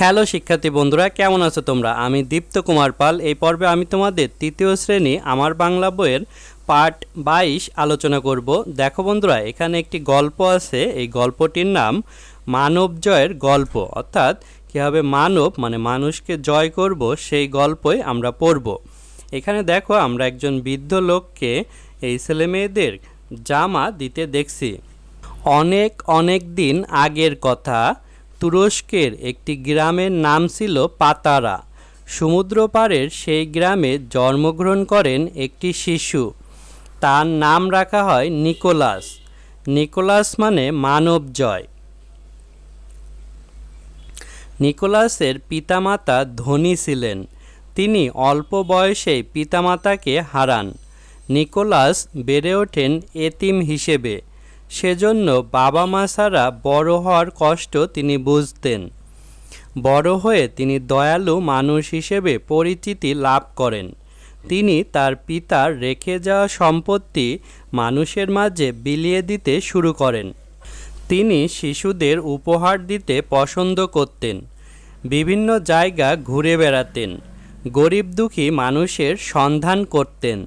Hello শিক্ষার্থী বন্ধুরা, কেমন আছো তোমরা? আমি দীপ্ত কুমার পাল। এই পর্বে আমি তোমাদের তৃতীয় শ্রেণি আমার বাংলা বইয়ের পার্ট বাইশ আলোচনা করব। দেখো বন্ধুরা, এখানে একটি গল্প আছে। এই গল্পটির নাম মানব জয়ের গল্প। অর্থাৎ কীভাবে মানব মানে মানুষকে জয় করব, সেই গল্পই আমরা পড়ব। এখানে দেখো, আমরা একজন বৃদ্ধ লোককে এই ছেলে মেয়েদের জামা দিতে দেখছি। অনেক অনেক দিন আগের কথা তুরস্কের একটি গ্রামের নাম ছিল পাতারা। সমুদ্র পাড়ের সেই গ্রামে জন্মগ্রহণ করেন একটি শিশু। তার নাম রাখা হয় নিকোলাস। নিকোলাস মানে মানব জয় নিকোলাসের পিতামাতা ধনী ছিলেন। তিনি অল্প বয়সেই পিতামাতাকে হারান। নিকোলাস বেড়ে ওঠেন এতিম হিসেবে। সেজন্য বাবা মা ছাড়া বড় হওয়ার কষ্ট তিনি বুঝতেন। বড় হয়ে তিনি দয়ালু মানুষ হিসেবে পরিচিতি লাভ করেন। তিনি তার পিতার রেখে যাওয়া সম্পত্তি মানুষের মাঝে বিলিয়ে দিতে শুরু করেন। তিনি শিশুদের উপহার দিতে পছন্দ করতেন। বিভিন্ন জায়গা ঘুরে বেড়াতেন। গরিব দুঃখী মানুষের সন্ধান করতেন।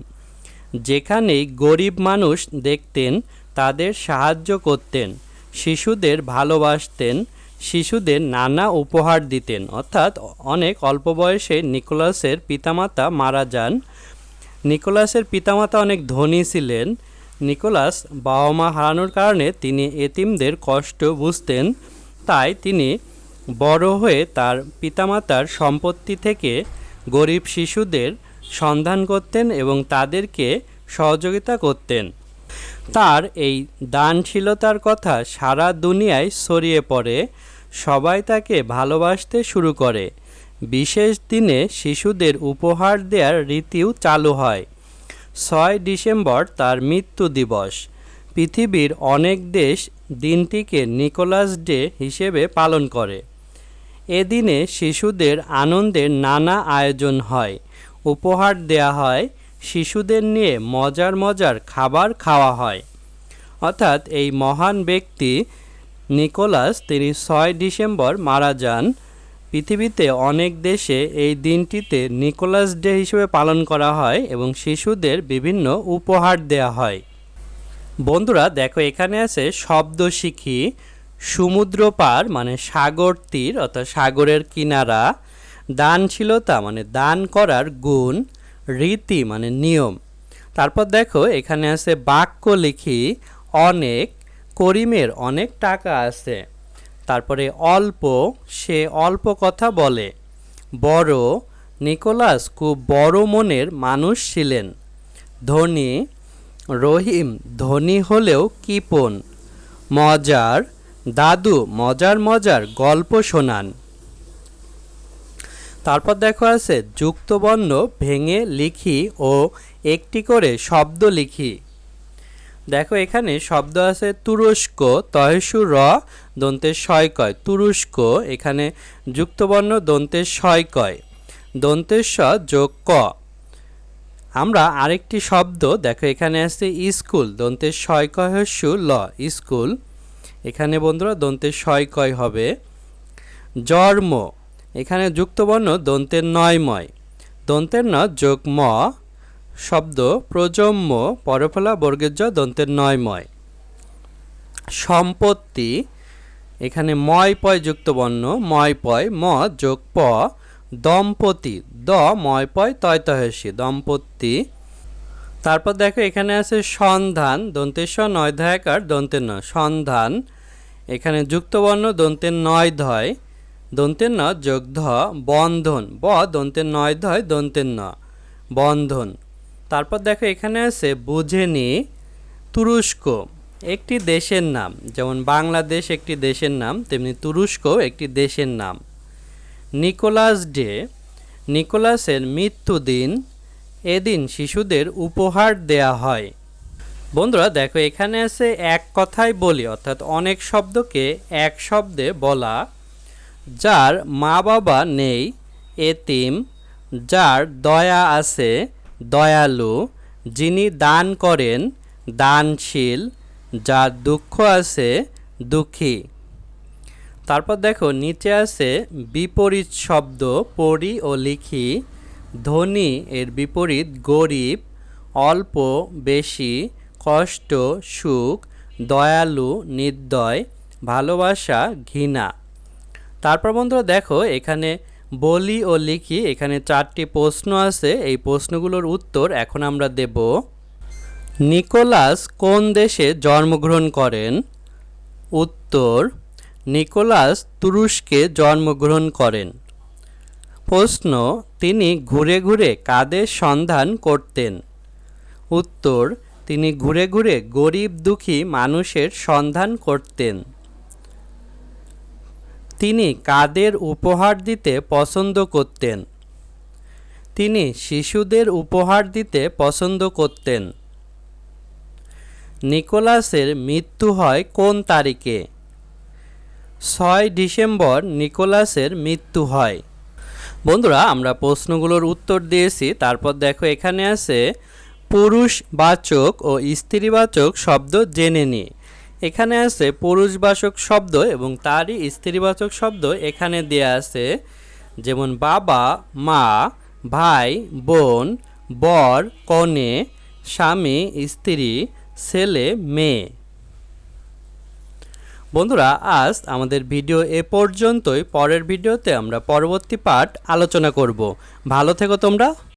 যেখানেই গরিব মানুষ দেখতেন তাদের সাহায্য করতেন, শিশুদের ভালোবাসতেন, শিশুদের নানা উপহার দিতেন। অর্থাৎ অনেক অল্প বয়সে নিকোলাসের পিতামাতা মারা যান। নিকোলাসের পিতামাতা অনেক ধনী ছিলেন। নিকোলাস বাবা মা হারানোর কারণে তিনি এতিমদের কষ্ট বুঝতেন। তাই তিনি বড় হয়ে তার পিতামাতার সম্পত্তি থেকে গরিব শিশুদের সন্ধান করতেন এবং তাদেরকে সহযোগিতা করতেন। তার এই দানশীলতার কথা সারা দুনিয়ায় ছড়িয়ে পড়ে, সবাই তাকে ভালোবাসতে শুরু করে। বিশেষ দিনে শিশুদের উপহার দেওয়ার রীতিও চালু হয়। ছয় ডিসেম্বর তার মৃত্যু দিবস। পৃথিবীর অনেক দেশ দিনটিকে নিকোলাস ডে হিসেবে পালন করে। এদিনে শিশুদের আনন্দের নানা আয়োজন হয়। উপহার দেয়া হয় শিশুদের নিয়ে মজার মজার খাবার খাওয়া হয়। অর্থাৎ এই মহান ব্যক্তি নিকোলাস, তিনি ছয় ডিসেম্বর মারা যান। পৃথিবীতে অনেক দেশে এই দিনটিতে নিকোলাস ডে হিসেবে পালন করা হয় এবং শিশুদের বিভিন্ন উপহার দেয়া হয়। বন্ধুরা, দেখো, এখানে আছে শব্দ শিখি সমুদ্র পার মানে সাগর তীর, অর্থাৎ সাগরের কিনারা। দানশীলতা মানে দান করার গুণ। রীতি মানে নিয়ম। তারপর দেখো, এখানে আছে বাক্য লিখি, অনেক করিমের অনেক টাকা আছে। তারপরে অল্প, সে অল্প কথা বলে। বড়, নিকোলাস খুব বড় মনের মানুষ ছিলেন। ধনী, রহিম, ধনী হলেও কিপন। মজার, দাদু, মজার মজার গল্প শোনান। তারপর দেখো আছে যুক্তবর্ণ ভেঙে লিখি ও একটি করে শব্দ লিখি। দেখো এখানে শব্দ আছে তুরস্ক তহেসু র, দন্তের শয় কয়। তুরস্ক, এখানে যুক্তবর্ণ দন্তের শয় কয়। দন্তের স যোগ ক। আমরা আরেকটি শব্দ, দেখো এখানে আছে স্কুল, দন্তের শয় কয় হস্যু, ল, স্কুল। এখানে বন্ধুরা দন্তের শয় কয় হবে। জন্ম এখানে যুক্তবর্ণ দন্তের নয়ময়। দন্তের ন যোগ ম, শব্দ প্রজন্ম পরফলা বর্গের জ দন্তের নয়ময়। সম্পত্তি, এখানে ময় পয় যুক্ত বর্ণ ময় পয় ম যোগ প, দম্পতি, দ ময় পয় তয় তয়সী দম্পতি। তারপর দেখো এখানে আছে সন্ধান, দন্তের স নয় ধায়াকার দন্তের ন, সন্ধান। এখানে যুক্তবর্ণ, দন্তের নয় ধয় দন্তের ন যোগ ধ, বন্ধন। ব, দন্তের নয় ধয় দন্তের ন বন্ধন। তারপর দেখো এখানে আছে বুঝেনি, তুরস্ক। একটি দেশের নাম, যেমন বাংলাদেশ একটি দেশের নাম, তেমনি তুরস্ক একটি দেশের নাম। নিকোলাস ডে, নিকোলাসের মৃত্যুদিন, এদিন শিশুদের উপহার দেয়া হয়। বন্ধুরা, দেখো এখানে আছে এক কথায় বলি, অর্থাৎ অনেক শব্দকে এক শব্দে বলা যার মা বাবা নেই, এতিম, যার দয়া আছে, দয়ালু, যিনি দান করেন, দানশীল, যার দুঃখ আছে, দুঃখী। তারপর দেখো, নিচে আছে বিপরীত শব্দ পড়ি ও লিখি। ধনী এর বিপরীত গরিব, অল্প, বেশি, কষ্ট, সুখ, দয়ালু, নির্দয়, ভালোবাসা, ঘৃণা। তারপর বন্ধুরা দেখো, এখানে বলি ও লিখি, এখানে চারটি প্রশ্ন আছে। এই প্রশ্নগুলোর উত্তর এখন আমরা দেব। নিকোলাস কোন দেশে জন্মগ্রহণ করেন? উত্তর, নিকোলাস তুরস্কে জন্মগ্রহণ করেন। প্রশ্ন, তিনি ঘুরে ঘুরে কাদের সন্ধান করতেন? উত্তর, তিনি ঘুরে ঘুরে গরিব দুঃখী মানুষের সন্ধান করতেন। তিনি কাদের উপহার দিতে পছন্দ করতেন? তিনি শিশুদের উপহার দিতে পছন্দ করতেন। নিকোলাসের মৃত্যু হয় কোন তারিখে? ছয় ডিসেম্বর নিকোলাসের মৃত্যু হয়। বন্ধুরা, আমরা প্রশ্নগুলোর উত্তর দিয়েছি, তারপর দেখো এখানে আছে, পুরুষবাচক ও স্ত্রীবাচক শব্দ জেনে নি। এখানে আছে পুরুষবাচক শব্দ এবং তারই স্ত্রীবাচক শব্দ এখানে দেয়া আছে, যেমন বাবা, মা, ভাই, বোন, বর, কনে, স্বামী, স্ত্রী, ছেলে, মেয়ে। বন্ধুরা, আজ আমাদের ভিডিও এ পর্যন্তই। পরের ভিডিওতে আমরা পরবর্তী পাঠ আলোচনা করব। ভালো থেকো তোমরা।